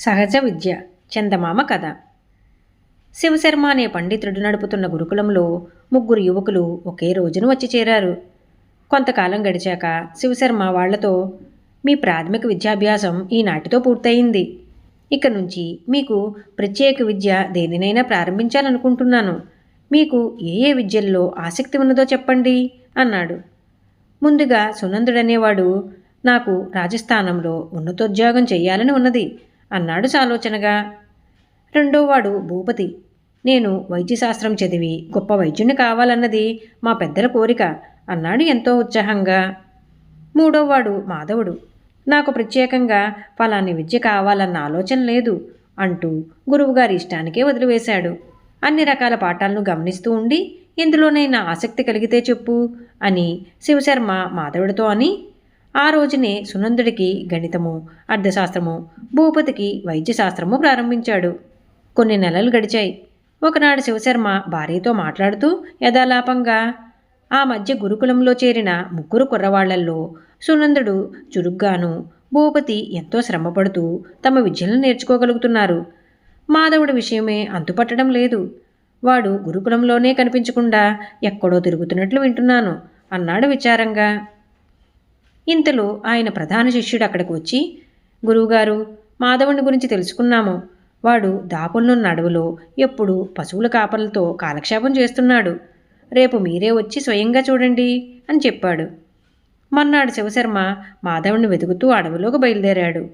సహజ విద్య చందమామ కథ. శివశర్మ అనే పండితుడు నడుపుతున్న గురుకులంలో ముగ్గురు యువకులు ఒకే రోజున వచ్చి చేరారు. కొంతకాలం గడిచాక శివశర్మ వాళ్ళతో మీ ప్రాథమిక విద్యాభ్యాసం ఈనాటితో పూర్తయింది. ఇక నుంచి మీకు ప్రత్యేక విద్య దేనినైనా ప్రారంభించాలనుకుంటున్నాను. మీకు ఏ ఏ విద్యల్లో ఆసక్తి ఉన్నదో చెప్పండి అన్నాడు. ముందుగా సునందుడనేవాడు నాకు రాజస్థానంలో ఉన్నతోద్యోగం చేయాలని ఉన్నది. అన్నాడు సాలోచనగా. రెండోవాడు భూపతి నేను వైద్యశాస్త్రం చదివి గొప్ప వైద్యుని కావాలన్నది మా పెద్దల కోరిక అన్నాడు ఎంతో ఉత్సాహంగా. మూడోవాడు మాధవుడు నాకు ప్రత్యేకంగా ఫలాని విద్య కావాలన్న ఆలోచన లేదు అంటూ గురువుగారి ఇష్టానికే వదిలివేశాడు. అన్ని రకాల పాఠాలను గమనిస్తూ ఉండి ఇందులోనైనా ఆసక్తి కలిగితే చెప్పు అని శివశర్మ మాధవుడితో అని ఆ రోజునే సునందుడికి గణితము అర్థశాస్త్రము భూపతికి వైద్యశాస్త్రము ప్రారంభించాడు. కొన్ని నెలలు గడిచాయి. ఒకనాడు శివశర్మ భార్యతో మాట్లాడుతూ యథాలాపంగా ఆ మధ్య గురుకులంలో చేరిన ముగ్గురు కుర్రవాళ్ళల్లో సునందుడు చురుగ్గాను భూపతి ఎంతో శ్రమపడుతూ తమ విద్యలను నేర్చుకోగలుగుతున్నారు. మాధవుడి విషయమే అంతుపట్టడం లేదు. వాడు గురుకులంలోనే కనిపించకుండా ఎక్కడో తిరుగుతున్నట్లు వింటున్నాను అన్నాడు విచారంగా. ఇంతలో ఆయన ప్రధాన శిష్యుడు అక్కడికి వచ్చి గురువుగారు మాధవుని గురించి తెలుసుకున్నాము. వాడు దాపులను అడవిలో ఎప్పుడు పశువుల కాపలతో కాలక్షేపం చేస్తున్నాడు. రేపు మీరే వచ్చి స్వయంగా చూడండి అని చెప్పాడు. మర్నాడు శివశర్మ మాధవుని వెతుకుతూ అడవిలోకి బయలుదేరాడు.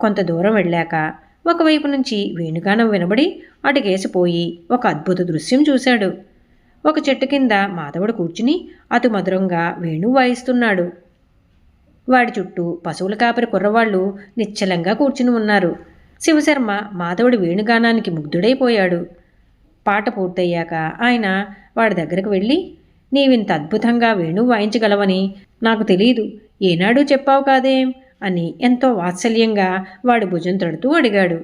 కొంత దూరం వెళ్ళాక ఒకవైపు నుంచి వేణుగానం వినబడి అటుకేసిపోయి ఒక అద్భుత దృశ్యం చూశాడు. ఒక చెట్టు కింద మాధవుడు కూర్చుని అతి మధురంగా వేణువు వాయిస్తున్నాడు. వాడి చుట్టూ పశువుల కాపరి కుర్రవాళ్ళు నిశ్చలంగా కూర్చుని ఉన్నారు. శివశర్మ మాధవుడి వేణుగానానికి ముగ్ధుడైపోయాడు. పాట పూర్తయ్యాక ఆయన వాడి దగ్గరకు వెళ్ళి నీవింత అద్భుతంగా వేణువు వాయించగలవని నాకు తెలియదు ఏనాడు చెప్పావు కాదేం అని ఎంతో వాత్సల్యంగా వాడు భుజం తడుతూ అడిగాడు.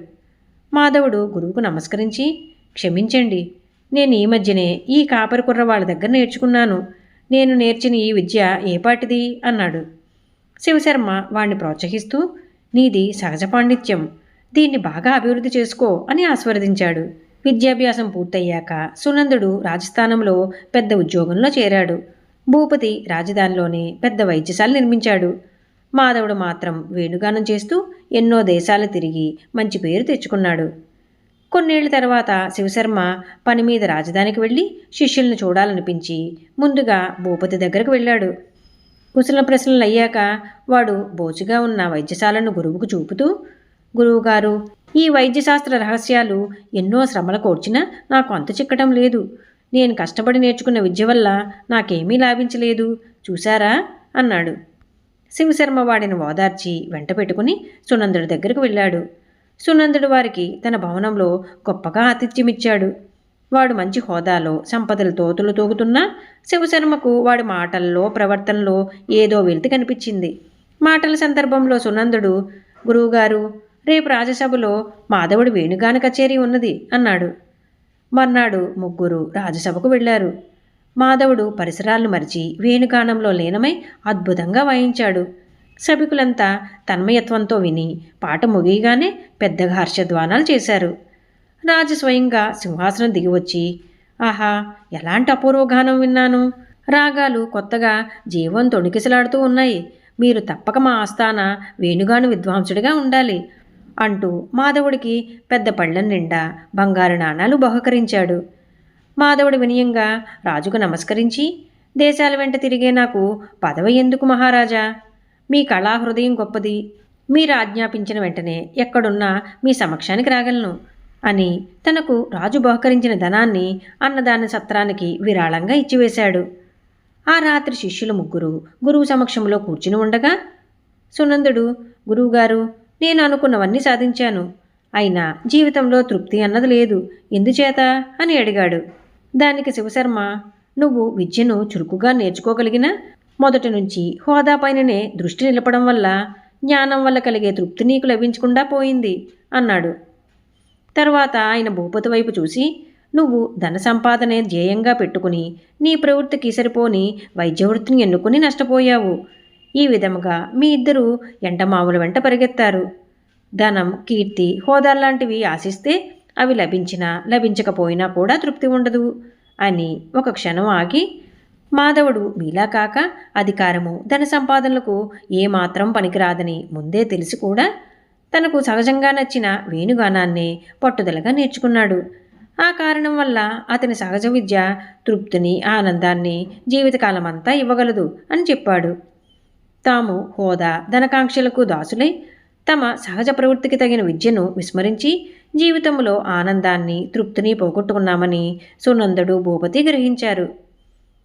మాధవుడు గురువుకు నమస్కరించి క్షమించండి నేను ఈ మధ్యనే ఈ కాపరి కుర్ర వాళ్ళ దగ్గర నేర్చుకున్నాను. నేను నేర్చిన ఈ విద్య ఏపాటిది అన్నాడు. శివశర్మ వాణ్ణి ప్రోత్సహిస్తూ నీది సహజ పాండిత్యం. దీన్ని బాగా అభివృద్ధి చేసుకో అని ఆస్వాదించాడు. విద్యాభ్యాసం పూర్తయ్యాక సునందుడు రాజస్థానంలో పెద్ద ఉద్యోగంలో చేరాడు. భూపతి రాజధానిలోనే పెద్ద వైద్యశాల నిర్మించాడు. మాధవుడు మాత్రం వేణుగానం చేస్తూ ఎన్నో దేశాలు తిరిగి మంచి పేరు తెచ్చుకున్నాడు. కొన్నేళ్ళ తర్వాత శివశర్మ పని మీద రాజధానికి వెళ్ళి శిష్యులను చూడాలనిపించి ముందుగా భూపతి దగ్గరకు వెళ్ళాడు. కుశల ప్రశ్నలు అయ్యాక వాడు బోచుగా ఉన్న వైద్యశాలను గురువుకు చూపుతూ గురువుగారు ఈ వైద్యశాస్త్ర రహస్యాలు ఎన్నో శ్రమల కోర్చినా నాకు అంత చిక్కటం లేదు. నేను కష్టపడి నేర్చుకున్న విద్య వల్ల నాకేమీ లాభించలేదు. చూశారా? అన్నాడు. శివశర్మ వాడిని ఓదార్చి వెంట పెట్టుకుని సునందుడి దగ్గరకు వెళ్ళాడు. సునందుడు వారికి తన భవనంలో గొప్పగా ఆతిథ్యమిచ్చాడు. వాడు మంచి హోదాలో సంపదలతో తోగుతున్నా శివశర్మకు వాడి మాటల్లో ప్రవర్తనలో ఏదో వెలితి కనిపించింది. మాటల సందర్భంలో సునందుడు గురువుగారు రేపు రాజసభలో మాధవుడి వేణుగాన కచేరీ ఉన్నది అన్నాడు. మర్నాడు ముగ్గురు రాజసభకు వెళ్ళారు. మాధవుడు పరిసరాలను మరిచి వేణుగానంలో లీనమై అద్భుతంగా వాయించాడు. సభికులంతా తన్మయత్వంతో విని పాట ముగియగానే పెద్దగా హర్షధ్వానాలు చేశారు. రాజు స్వయంగా సింహాసనం దిగివచ్చి ఆహా ఎలాంటి అపూర్వగానం విన్నాను? రాగాలు కొత్తగా జీవం తొణికిసలాడుతూ ఉన్నాయి. మీరు తప్పక మా ఆస్థాన వేణుగాను విద్వాంసుడిగా ఉండాలి అంటూ మాధవుడికి పెద్ద పళ్ళం నిండా బంగారు నాణాలు బహుకరించాడు. మాధవుడు వినయంగా రాజుకు నమస్కరించి దేశాల వెంట తిరిగే నాకు పదవి ఎందుకు మహారాజా? మీ కళా హృదయం గొప్పది. మీరు ఆజ్ఞాపించిన వెంటనే ఎక్కడున్నా మీ సమక్షానికి రాగలను. అని తనకు రాజు బహుకరించిన ధనాన్ని అన్నదాన సత్రానికి విరాళంగా ఇచ్చివేశాడు. ఆ రాత్రి శిష్యులు ముగ్గురు గురువు సమక్షంలో కూర్చుని ఉండగా సునందుడు గురువుగారు నేను అనుకున్నవన్నీ సాధించాను. అయినా జీవితంలో తృప్తి అన్నది లేదు. ఎందుచేత? అని అడిగాడు. దానికి శివశర్మ నువ్వు విద్యను చురుకుగా నేర్చుకోగలిగిన మొదటి నుంచి హోదా పైననే దృష్టి నిలపడం వల్ల జ్ఞానం వల్ల కలిగే తృప్తి నీకు లభించకుండా పోయింది అన్నాడు. తర్వాత ఆయన భూపతి వైపు చూసి నువ్వు ధన సంపాదనే ధ్యేయంగా పెట్టుకుని నీ ప్రవృత్తికి సరిపోని వైద్య వృత్తిని ఎన్నుకుని నష్టపోయావు. ఈ విధముగా మీ ఇద్దరు ఎంటమాముల వెంట పరిగెత్తారు. ధనం కీర్తి హోదాల్లాంటివి ఆశిస్తే అవి లభించినా లభించకపోయినా కూడా తృప్తి ఉండదు అని ఒక క్షణం ఆగి మాధవుడు మీలా కాక అధికారము ధన సంపాదనలకు ఏమాత్రం పనికిరాదని ముందే తెలిసి కూడా తనకు సహజంగా నచ్చిన వేణుగానాన్ని పట్టుదలగా నేర్చుకున్నాడు. ఆ కారణం వల్ల అతని సహజ విద్య తృప్తిని ఆనందాన్ని జీవితకాలం అంతా ఇవ్వగలదు అని చెప్పాడు. తాము హోదా ధనకాంక్షలకు దాసులై తమ సహజ ప్రవృత్తికి తగిన విద్యను విస్మరించి జీవితంలో ఆనందాన్ని తృప్తిని పోగొట్టుకున్నామని సునందుడు భూపతి గ్రహించారు.